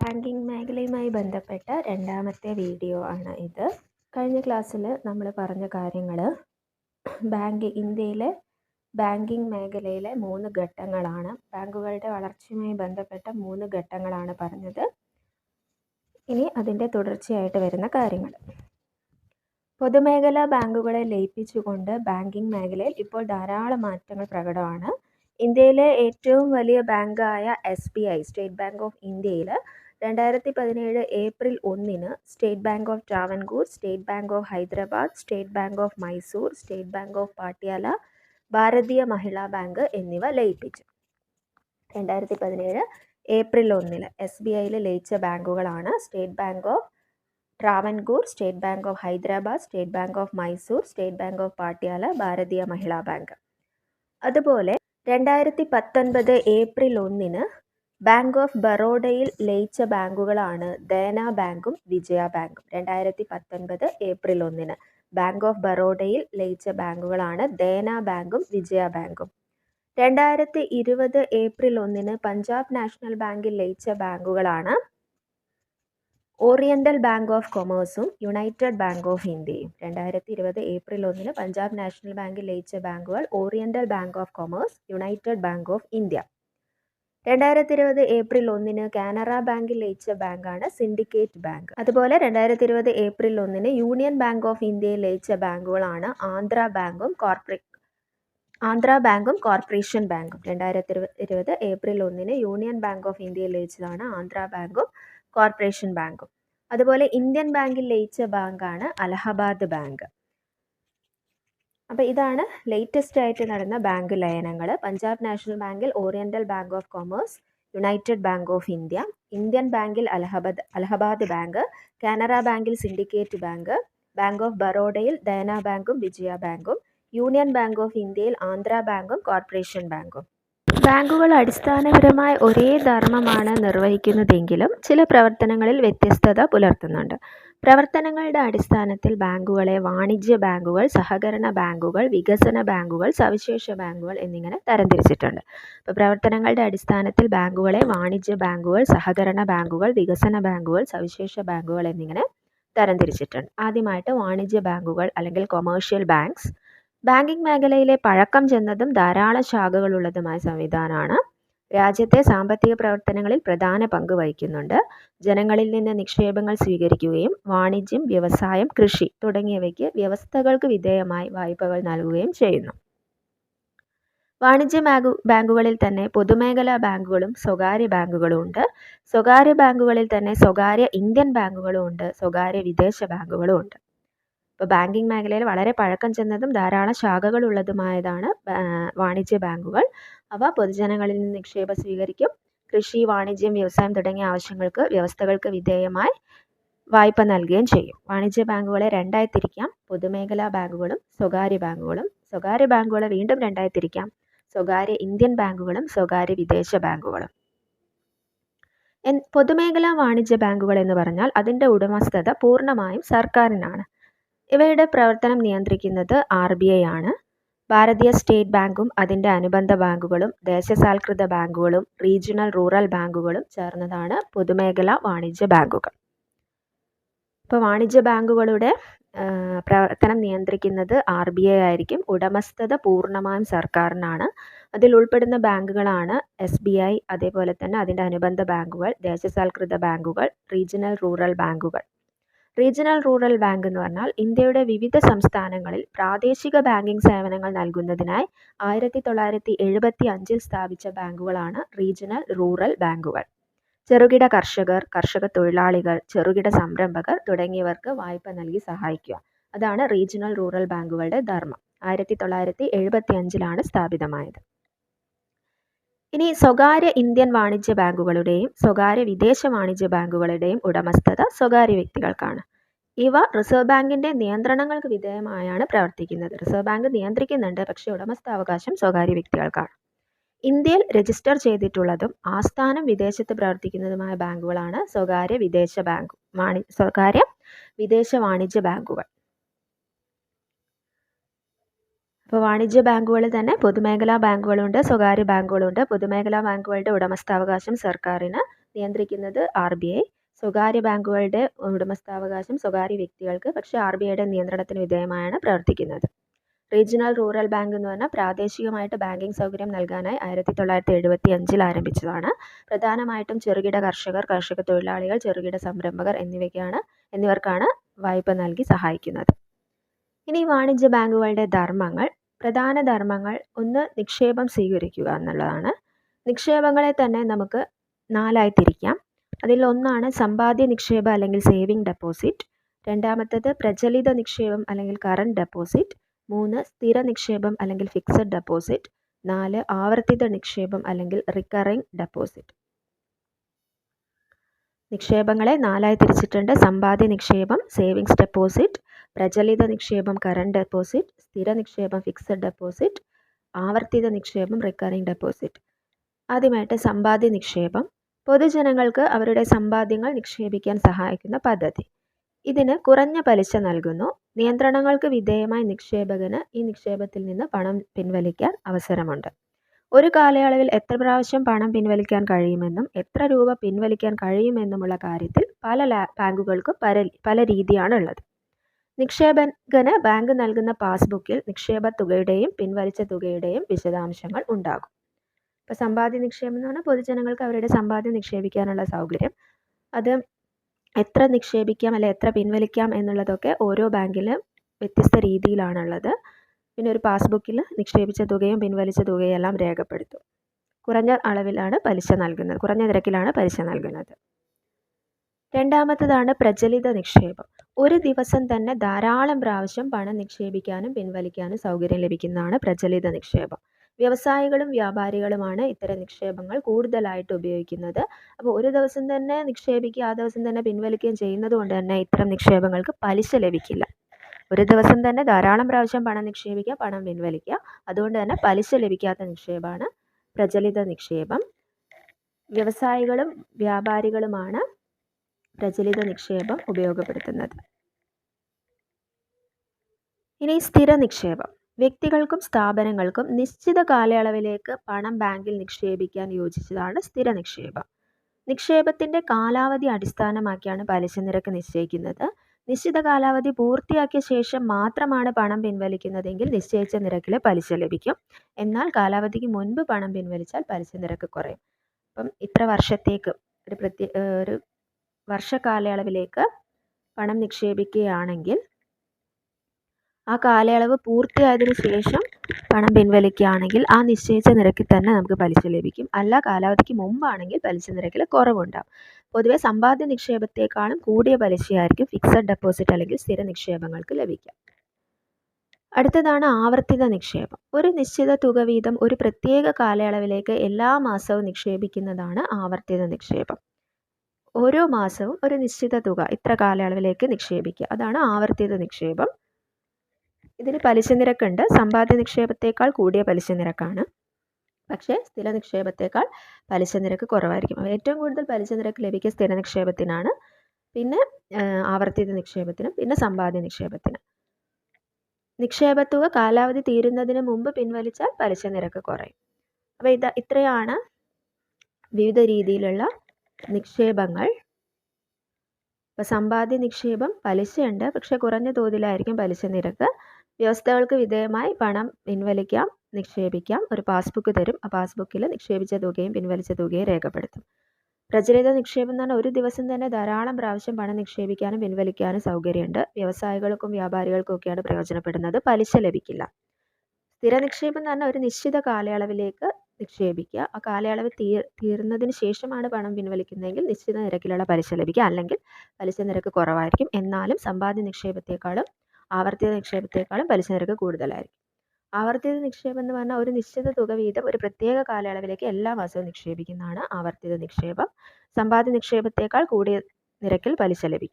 Banking മേഖലയുമായി ബന്ധപ്പെട്ട രണ്ടാമത്തെ വീഡിയോ ആണ് ഇത്. കഴിഞ്ഞ ക്ലാസ്സിൽ നമ്മൾ പറഞ്ഞ കാര്യങ്ങൾ ബാങ്ക് ഇന്ത്യയിലെ ബാങ്കിങ് മേഖലയിലെ മൂന്ന് ഘട്ടങ്ങളാണ്. ബാങ്കുകളുടെ വളർച്ചയുമായി ബന്ധപ്പെട്ട മൂന്ന് ഘട്ടങ്ങളാണ് പറഞ്ഞത്. ഇനി അതിന്റെ തുടർച്ചയായിട്ട് വരുന്ന കാര്യങ്ങൾ പൊതുമേഖലാ ബാങ്കുകളെ ലയിപ്പിച്ചുകൊണ്ട് ബാങ്കിങ് മേഖലയിൽ ഇപ്പോൾ ധാരാളം മാറ്റങ്ങൾ പ്രകടമാണ്. ഇന്ത്യയിലെ ഏറ്റവും വലിയ ബാങ്കായ S B I State Bank of ഇന്ത്യയിൽ രണ്ടായിരത്തി പതിനേഴ് ഏപ്രിൽ ഒന്നിന് State Bank of Travancore State Bank of Hyderabad State Bank of Mysore State Bank of Patiala Bharatiya Mahila bank എന്നിവ ലയിപ്പിച്ചു. രണ്ടായിരത്തി പതിനേഴ് ഏപ്രിൽ ഒന്നിന് എസ് ബി ഐയിൽ ലയിച്ച ബാങ്കുകളാണ് State Bank of Travancore State Bank of Hyderabad State Bank of Mysore State Bank of Patiala Bharatiya Mahila bank. അതുപോലെ രണ്ടായിരത്തി പത്തൊൻപത് April ഒന്നിന് ബാങ്ക് ഓഫ് ബറോഡയിൽ ലയിച്ച ബാങ്കുകളാണ് ദേന ബാങ്കും വിജയ ബാങ്കും. രണ്ടായിരത്തി പത്തൊൻപത് ഏപ്രിൽ ഒന്നിന് ബാങ്ക് ഓഫ് ബറോഡയിൽ ലയിച്ച ബാങ്കുകളാണ് ദേന ബാങ്കും വിജയ ബാങ്കും. രണ്ടായിരത്തി ഇരുപത് ഏപ്രിൽ ഒന്നിന് പഞ്ചാബ് നാഷണൽ ബാങ്കിൽ ലയിച്ച ബാങ്കുകളാണ് ഓറിയന്റൽ ബാങ്ക് ഓഫ് കൊമേഴ്സും യുണൈറ്റഡ് ബാങ്ക് ഓഫ് ഇന്ത്യയും. രണ്ടായിരത്തി ഇരുപത് ഏപ്രിൽ ഒന്നിന് പഞ്ചാബ് നാഷണൽ ബാങ്കിൽ ലയിച്ച ബാങ്കുകൾ oriental bank of commerce united bank of India. രണ്ടായിരത്തി ഇരുപത് ഏപ്രിൽ ഒന്നിന് കാനറ ബാങ്കിൽ ലയിച്ച ബാങ്കാണ് സിൻഡിക്കേറ്റ് ബാങ്ക്. അതുപോലെ രണ്ടായിരത്തി ഇരുപത് ഏപ്രിൽ ഒന്നിന് യൂണിയൻ ബാങ്ക് ഓഫ് ഇന്ത്യയിൽ ലയിച്ച ബാങ്കുകളാണ് ആന്ധ്ര ബാങ്കും കോർപ്പറേ ആന്ധ്ര ബാങ്കും കോർപ്പറേഷൻ ബാങ്കും. രണ്ടായിരത്തി ഇരുപത് ഏപ്രിൽ ഒന്നിന് യൂണിയൻ ബാങ്ക് ഓഫ് ഇന്ത്യയിൽ ലയിച്ചതാണ് ആന്ധ്ര ബാങ്കും കോർപ്പറേഷൻ ബാങ്കും. അതുപോലെ ഇന്ത്യൻ ബാങ്കിൽ ലയിച്ച ബാങ്കാണ് അലഹബാദ് ബാങ്ക്. അപ്പോൾ ഇതാണ് ലേറ്റസ്റ്റ് ആയിട്ട് നടന്ന ബാങ്ക് ലയനങ്ങൾ പഞ്ചാബ് നാഷണൽ ബാങ്കിൽ oriental bank of commerce united bank of India Indian ബാങ്കിൽ അലഹബാദ് അലഹബാദ് ബാങ്ക് കാനറ ബാങ്കിൽ സിൻഡിക്കേറ്റ് ബാങ്ക് ബാങ്ക് ഓഫ് ബറോഡയിൽ ദയന ബാങ്കും വിജയ ബാങ്കും യൂണിയൻ ബാങ്ക് ഓഫ് ഇന്ത്യയിൽ ആന്ധ്ര ബാങ്കും കോർപ്പറേഷൻ ബാങ്കും ബാങ്കുകൾ അടിസ്ഥാനപരമായി ഒരേ ധർമ്മമാണ് നിർവഹിക്കുന്നതെങ്കിലും ചില പ്രവർത്തനങ്ങളിൽ വ്യത്യസ്തത പുലർത്തുന്നുണ്ട്. പ്രവർത്തനങ്ങളുടെ അടിസ്ഥാനത്തിൽ ബാങ്കുകളെ വാണിജ്യ ബാങ്കുകൾ സഹകരണ ബാങ്കുകൾ വികസന ബാങ്കുകൾ സവിശേഷ ബാങ്കുകൾ എന്നിങ്ങനെ തരംതിരിച്ചിട്ടുണ്ട്. അപ്പോൾ പ്രവർത്തനങ്ങളുടെ അടിസ്ഥാനത്തിൽ ബാങ്കുകളെ വാണിജ്യ ബാങ്കുകൾ സഹകരണ ബാങ്കുകൾ വികസന ബാങ്കുകൾ സവിശേഷ ബാങ്കുകൾ എന്നിങ്ങനെ തരംതിരിച്ചിട്ടുണ്ട്. ആദ്യമായിട്ട് വാണിജ്യ ബാങ്കുകൾ അല്ലെങ്കിൽ കൊമേഴ്ഷ്യൽ ബാങ്ക്സ്. ബാങ്കിംഗ് മേഖലയിലെ പഴക്കം ചെന്നതും ധാരാളം ശാഖകളുള്ളതുമായ സംവിധാനമാണ് രാജ്യത്തെ സാമ്പത്തിക പ്രവർത്തനങ്ങളിൽ പ്രധാന പങ്ക് വഹിക്കുന്നുണ്ട്. ജനങ്ങളിൽ നിന്ന് നിക്ഷേപങ്ങൾ സ്വീകരിക്കുകയും വാണിജ്യം വ്യവസായം കൃഷി തുടങ്ങിയവയ്ക്ക് വ്യവസ്ഥകൾക്ക് വിധേയമായി വായ്പകൾ നൽകുകയും ചെയ്യുന്നു. വാണിജ്യ ബാങ്കു ബാങ്കുകളിൽ തന്നെ പൊതുമേഖലാ ബാങ്കുകളും സ്വകാര്യ ബാങ്കുകളും ഉണ്ട്. സ്വകാര്യ ബാങ്കുകളിൽ തന്നെ സ്വകാര്യ ഇന്ത്യൻ ബാങ്കുകളും ഉണ്ട്. സ്വകാര്യ വിദേശ ബാങ്കുകളും ഉണ്ട്. ഇപ്പോൾ ബാങ്കിങ് മേഖലയിൽ വളരെ പഴക്കം ചെന്നതും ധാരാളം ശാഖകളുള്ളതുമായതാണ് വാണിജ്യ ബാങ്കുകൾ. അവ പൊതുജനങ്ങളിൽ നിന്ന് നിക്ഷേപം സ്വീകരിക്കും. കൃഷി വാണിജ്യം വ്യവസായം തുടങ്ങിയ ആവശ്യങ്ങൾക്ക് വ്യവസ്ഥകൾക്ക് വിധേയമായി വായ്പ നൽകുകയും ചെയ്യും. വാണിജ്യ ബാങ്കുകളെ രണ്ടായി തിരിക്കാം പൊതുമേഖലാ ബാങ്കുകളും സ്വകാര്യ ബാങ്കുകളും. സ്വകാര്യ ബാങ്കുകളെ വീണ്ടും രണ്ടായി തിരിക്കാം സ്വകാര്യ ഇന്ത്യൻ ബാങ്കുകളും സ്വകാര്യ വിദേശ ബാങ്കുകളും. പൊതുമേഖലാ വാണിജ്യ ബാങ്കുകൾ എന്ന് പറഞ്ഞാൽ അതിന്റെ ഉടമസ്ഥത പൂർണമായും സർക്കാരിനാണ്. ഇവയുടെ പ്രവർത്തനം നിയന്ത്രിക്കുന്നത് ആർ ബി ഐ ആണ്. ഭാരതീയ സ്റ്റേറ്റ് ബാങ്കും അതിന്റെ അനുബന്ധ ബാങ്കുകളും ദേശസാൽകൃത ബാങ്കുകളും റീജിയണൽ റൂറൽ ബാങ്കുകളും ചേർന്നതാണ് പൊതുമേഖലാ വാണിജ്യ ബാങ്കുകൾ. ഇപ്പോൾ വാണിജ്യ ബാങ്കുകളുടെ പ്രവർത്തനം നിയന്ത്രിക്കുന്നത് ആർ ബി ഐ ആയിരിക്കും. ഉടമസ്ഥത പൂർണമായും സർക്കാരിനാണ്. അതിൽ ഉൾപ്പെടുന്ന ബാങ്കുകളാണ് എസ് ബി ഐ അതേപോലെ തന്നെ അതിന്റെ അനുബന്ധ ബാങ്കുകൾ ദേശസാൽകൃത ബാങ്കുകൾ റീജിയണൽ റൂറൽ ബാങ്കുകൾ. റീജിയണൽ റൂറൽ ബാങ്ക് എന്ന് പറഞ്ഞാൽ ഇന്ത്യയുടെ വിവിധ സംസ്ഥാനങ്ങളിൽ പ്രാദേശിക ബാങ്കിംഗ് സേവനങ്ങൾ നൽകുന്നതിനായി ആയിരത്തി തൊള്ളായിരത്തി എഴുപത്തി അഞ്ചിൽ സ്ഥാപിച്ച ബാങ്കുകളാണ് റീജിയണൽ റൂറൽ ബാങ്കുകൾ. ചെറുകിട കർഷകർ കർഷക തൊഴിലാളികൾ ചെറുകിട സംരംഭകർ തുടങ്ങിയവർക്ക് വായ്പ നൽകി സഹായിക്കുക. അതാണ് റീജിയണൽ റൂറൽ ബാങ്കുകളുടെ ധർമ്മം. ആയിരത്തി തൊള്ളായിരത്തി എഴുപത്തി അഞ്ചിലാണ് സ്ഥാപിതമായത്. ഇനി സ്വകാര്യ ഇന്ത്യൻ വാണിജ്യ ബാങ്കുകളുടെയും സ്വകാര്യ വിദേശ വാണിജ്യ ബാങ്കുകളുടെയും ഉടമസ്ഥത സ്വകാര്യ വ്യക്തികൾക്കാണ്. ഇവ റിസർവ് ബാങ്കിന്റെ നിയന്ത്രണങ്ങൾക്ക് വിധേയമായാണ് പ്രവർത്തിക്കുന്നത്. റിസർവ് ബാങ്ക് നിയന്ത്രിക്കുന്നുണ്ട്. പക്ഷേ ഉടമസ്ഥാവകാശം സ്വകാര്യ വ്യക്തികൾക്കാണ്. ഇന്ത്യയിൽ രജിസ്റ്റർ ചെയ്തിട്ടുള്ളതും ആസ്ഥാനം വിദേശത്ത് പ്രവർത്തിക്കുന്നതുമായ ബാങ്കുകളാണ് സ്വകാര്യ വിദേശ ബാങ്ക് വാണി സ്വകാര്യ വിദേശ വാണിജ്യ ബാങ്കുകൾ. അപ്പോൾ വാണിജ്യ ബാങ്കുകളിൽ തന്നെ പൊതുമേഖലാ ബാങ്കുകളുണ്ട് സ്വകാര്യ ബാങ്കുകളുണ്ട്. പൊതുമേഖലാ ബാങ്കുകളുടെ ഉടമസ്ഥാവകാശം സർക്കാരിന് നിയന്ത്രിക്കുന്നത് ആർ ബി ഐ. സ്വകാര്യ ബാങ്കുകളുടെ ഉടമസ്ഥാവകാശം സ്വകാര്യ വ്യക്തികൾക്ക് പക്ഷേ ആർ ബി ഐയുടെ നിയന്ത്രണത്തിന് വിധേയമായാണ് പ്രവർത്തിക്കുന്നത്. റീജിയണൽ റൂറൽ ബാങ്ക് എന്ന് പറഞ്ഞാൽ പ്രാദേശികമായിട്ട് ബാങ്കിങ് സൗകര്യം നൽകാനായി ആയിരത്തി തൊള്ളായിരത്തി എഴുപത്തി അഞ്ചിൽ ആരംഭിച്ചതാണ്. പ്രധാനമായിട്ടും ചെറുകിട കർഷകർ കർഷക തൊഴിലാളികൾ ചെറുകിട സംരംഭകർ എന്നിവയ്ക്കാണ് എന്നിവർക്കാണ് വായ്പ നൽകി സഹായിക്കുന്നത്. ഇനി വാണിജ്യ ബാങ്കുകളുടെ ധർമ്മങ്ങൾ. പ്രധാന ധർമ്മങ്ങൾ ഒന്ന് നിക്ഷേപം സ്വീകരിക്കുക എന്നുള്ളതാണ്. നിക്ഷേപങ്ങളെ തന്നെ നമുക്ക് നാലായി തിരിക്കാം. അതിൽ ഒന്നാണ് സമ്പാദ്യ നിക്ഷേപം അല്ലെങ്കിൽ സേവിങ് ഡെപ്പോസിറ്റ്. രണ്ടാമത്തേത് പ്രചലിത നിക്ഷേപം അല്ലെങ്കിൽ കറണ്ട് ഡെപ്പോസിറ്റ്. മൂന്ന് സ്ഥിര നിക്ഷേപം അല്ലെങ്കിൽ ഫിക്സഡ് ഡെപ്പോസിറ്റ്. നാല് ആവർത്തിത നിക്ഷേപം അല്ലെങ്കിൽ റിക്കറിംഗ് ഡെപ്പോസിറ്റ്. നിക്ഷേപങ്ങളെ നാലായി തിരിച്ചിട്ടുണ്ട്. സമ്പാദ്യ നിക്ഷേപം സേവിങ്സ് ഡെപ്പോസിറ്റ് പ്രചലിത നിക്ഷേപം കറണ്ട് ഡെപ്പോസിറ്റ് സ്ഥിര നിക്ഷേപം ഫിക്സഡ് ഡെപ്പോസിറ്റ് ആവർത്തിത നിക്ഷേപം റിക്കറിംഗ് ഡെപ്പോസിറ്റ്. ആദ്യമായിട്ട് സമ്പാദ്യ നിക്ഷേപം. പൊതുജനങ്ങൾക്ക് അവരുടെ സമ്പാദ്യങ്ങൾ നിക്ഷേപിക്കാൻ സഹായിക്കുന്ന പദ്ധതി. ഇതിന് കുറഞ്ഞ പലിശ നൽകുന്നു. നിയന്ത്രണങ്ങൾക്ക് വിധേയമായ നിക്ഷേപകന് ഈ നിക്ഷേപത്തിൽ നിന്ന് പണം പിൻവലിക്കാൻ അവസരമുണ്ട്. ഒരു കാലയളവിൽ എത്ര പ്രാവശ്യം പണം പിൻവലിക്കാൻ കഴിയുമെന്നും എത്ര രൂപ പിൻവലിക്കാൻ കഴിയുമെന്നുമുള്ള കാര്യത്തിൽ പല ബാങ്കുകൾക്കും പല പല രീതിയാണ് ഉള്ളത് നിക്ഷേപകന് ബാങ്ക് നൽകുന്ന പാസ്ബുക്കിൽ നിക്ഷേപ തുകയുടെയും പിൻവലിച്ച തുകയുടെയും വിശദാംശങ്ങൾ ഉണ്ടാകും. ഇപ്പോൾ സമ്പാദ്യ നിക്ഷേപം എന്ന് പറഞ്ഞാൽ പൊതുജനങ്ങൾക്ക് അവരുടെ സമ്പാദ്യം നിക്ഷേപിക്കാനുള്ള സൗകര്യം. അത് എത്ര നിക്ഷേപിക്കാം അല്ലെ എത്ര പിൻവലിക്കാം എന്നുള്ളതൊക്കെ ഓരോ ബാങ്കിലും വ്യത്യസ്ത രീതിയിലാണുള്ളത്. പിന്നെ ഒരു പാസ്ബുക്കിൽ നിക്ഷേപിച്ച തുകയും പിൻവലിച്ച തുകയും എല്ലാം രേഖപ്പെടുത്തും. കുറഞ്ഞ അളവിലാണ് പലിശ നൽകുന്നത് കുറഞ്ഞ നിരക്കിലാണ് പലിശ നൽകുന്നത്. രണ്ടാമത്തതാണ് പ്രചലിത നിക്ഷേപം. ഒരു ദിവസം തന്നെ ധാരാളം പ്രാവശ്യം പണം നിക്ഷേപിക്കാനും പിൻവലിക്കാനും സൗകര്യം ലഭിക്കുന്നതാണ് പ്രചലിത നിക്ഷേപം. വ്യവസായികളും വ്യാപാരികളുമാണ് ഇത്തരം നിക്ഷേപങ്ങൾ കൂടുതലായിട്ട് ഉപയോഗിക്കുന്നത്. അപ്പോൾ ഒരു ദിവസം തന്നെ നിക്ഷേപിക്കുക ആ ദിവസം തന്നെ പിൻവലിക്കുകയും ചെയ്യുന്നത് കൊണ്ട് തന്നെ ഇത്തരം നിക്ഷേപങ്ങൾക്ക് പലിശ ലഭിക്കില്ല. ഒരു ദിവസം തന്നെ ധാരാളം പ്രാവശ്യം പണം നിക്ഷേപിക്കുക പണം പിൻവലിക്കുക. അതുകൊണ്ട് തന്നെ പലിശ ലഭിക്കാത്ത നിക്ഷേപമാണ് പ്രചലിത നിക്ഷേപം. വ്യവസായികളും വ്യാപാരികളുമാണ് പ്രചലിത നിക്ഷേപം ഉപയോഗപ്പെടുത്തുന്നത്. ഇനി സ്ഥിര നിക്ഷേപം. വ്യക്തികൾക്കും സ്ഥാപനങ്ങൾക്കും നിശ്ചിത കാലയളവിലേക്ക് പണം ബാങ്കിൽ നിക്ഷേപിക്കാൻ യോജിച്ചതാണ് സ്ഥിര നിക്ഷേപം. നിക്ഷേപത്തിന്റെ കാലാവധി അടിസ്ഥാനമാക്കിയാണ് പലിശ നിരക്ക് നിശ്ചയിക്കുന്നത്. നിശ്ചിത കാലാവധി പൂർത്തിയാക്കിയ ശേഷം മാത്രമാണ് പണം പിൻവലിക്കുന്നതെങ്കിൽ നിശ്ചയിച്ച നിരക്കിൽ പലിശ ലഭിക്കും. എന്നാൽ കാലാവധിക്ക് മുൻപ് പണം പിൻവലിച്ചാൽ പലിശ നിരക്ക് കുറയും. അപ്പം ഇത്ര വർഷത്തേക്ക് ഒരു പ്രത്യേക ഒരു വർഷ കാലയളവിലേക്ക് പണം നിക്ഷേപിക്കുകയാണെങ്കിൽ ആ കാലയളവ് പൂർത്തിയായതിനു ശേഷം പണം പിൻവലിക്കുകയാണെങ്കിൽ ആ നിശ്ചയിച്ച നിരക്കിൽ തന്നെ നമുക്ക് പലിശ ലഭിക്കും. അല്ല കാലാവധിക്ക് മുമ്പാണെങ്കിൽ പലിശ നിരക്കിൽ കുറവുണ്ടാകും പൊതുവെ സമ്പാദ്യ നിക്ഷേപത്തെക്കാളും കൂടിയ പലിശയായിരിക്കും ഫിക്സഡ് ഡെപ്പോസിറ്റ് അല്ലെങ്കിൽ സ്ഥിര നിക്ഷേപങ്ങൾക്ക് ലഭിക്കുക. അടുത്തതാണ് ആവർത്തിത നിക്ഷേപം. ഒരു നിശ്ചിത തുക വീതം ഒരു പ്രത്യേക കാലയളവിലേക്ക് എല്ലാ മാസവും നിക്ഷേപിക്കുന്നതാണ് ആവർത്തിത നിക്ഷേപം. ഓരോ മാസവും ഒരു നിശ്ചിത തുക ഇത്ര കാലയളവിലേക്ക് നിക്ഷേപിക്കുക. അതാണ് ആവർത്തിത നിക്ഷേപം. ഇതിന് പലിശ നിരക്കുണ്ട്. സമ്പാദ്യ നിക്ഷേപത്തേക്കാൾ കൂടിയ പലിശ നിരക്കാണ്. പക്ഷേ സ്ഥിര നിക്ഷേപത്തേക്കാൾ പലിശ നിരക്ക് കുറവായിരിക്കും. ഏറ്റവും കൂടുതൽ പലിശ നിരക്ക് ലഭിക്കുക സ്ഥിര നിക്ഷേപത്തിനാണ്. പിന്നെ ആവർത്തിത നിക്ഷേപത്തിനും പിന്നെ സമ്പാദ്യ നിക്ഷേപത്തിനും. നിക്ഷേപത്തുക കാലാവധി തീരുന്നതിന് മുമ്പ് പിൻവലിച്ചാൽ പലിശ നിരക്ക് കുറയും. അപ്പോൾ ഇത് ഇത്രയാണ് വിവിധ രീതിയിലുള്ള നിക്ഷേപങ്ങൾ. ഇപ്പോൾ സമ്പാദ്യ നിക്ഷേപം പലിശയുണ്ട്. പക്ഷെ കുറഞ്ഞ തോതിലായിരിക്കും പലിശ നിരക്ക്. വ്യവസ്ഥകൾക്ക് വിധേയമായി പണം പിൻവലിക്കാം നിക്ഷേപിക്കാം. ഒരു പാസ്ബുക്ക് തരും. ആ പാസ്ബുക്കിൽ നിക്ഷേപിച്ച തുകയും പിൻവലിച്ച തുകയും രേഖപ്പെടുത്തും. പ്രചലിത നിക്ഷേപം പറഞ്ഞാൽ ഒരു ദിവസം തന്നെ ധാരാളം പ്രാവശ്യം പണം നിക്ഷേപിക്കാനും പിൻവലിക്കാനും സൗകര്യമുണ്ട്. വ്യവസായികൾക്കും വ്യാപാരികൾക്കും ഒക്കെയാണ് പ്രയോജനപ്പെടുന്നത്. പലിശ ലഭിക്കില്ല. സ്ഥിര നിക്ഷേപം പറഞ്ഞാൽ ഒരു നിശ്ചിത കാലയളവിലേക്ക് നിക്ഷേപിക്കുക. ആ കാലയളവ് തീർ തീർന്നതിന് ശേഷമാണ് പണം പിൻവലിക്കുന്നതെങ്കിൽ നിശ്ചിത നിരക്കിലുള്ള പലിശ ലഭിക്കുക. അല്ലെങ്കിൽ പലിശ നിരക്ക് കുറവായിരിക്കും. എന്നാലും സമ്പാദ്യ നിക്ഷേപത്തെക്കാളും ആവർത്തിത നിക്ഷേപത്തെക്കാളും പലിശ നിരക്ക് കൂടുതലായിരിക്കും. ആവർത്തിത നിക്ഷേപം എന്ന് പറഞ്ഞാൽ ഒരു നിശ്ചിത തുക വീതം ഒരു പ്രത്യേക കാലയളവിലേക്ക് എല്ലാ മാസവും നിക്ഷേപിക്കുന്നതാണ് ആവർത്തിത നിക്ഷേപം. സമ്പാദ്യ നിക്ഷേപത്തേക്കാൾ കൂടിയ നിരക്കിൽ പലിശ ലഭിക്കും.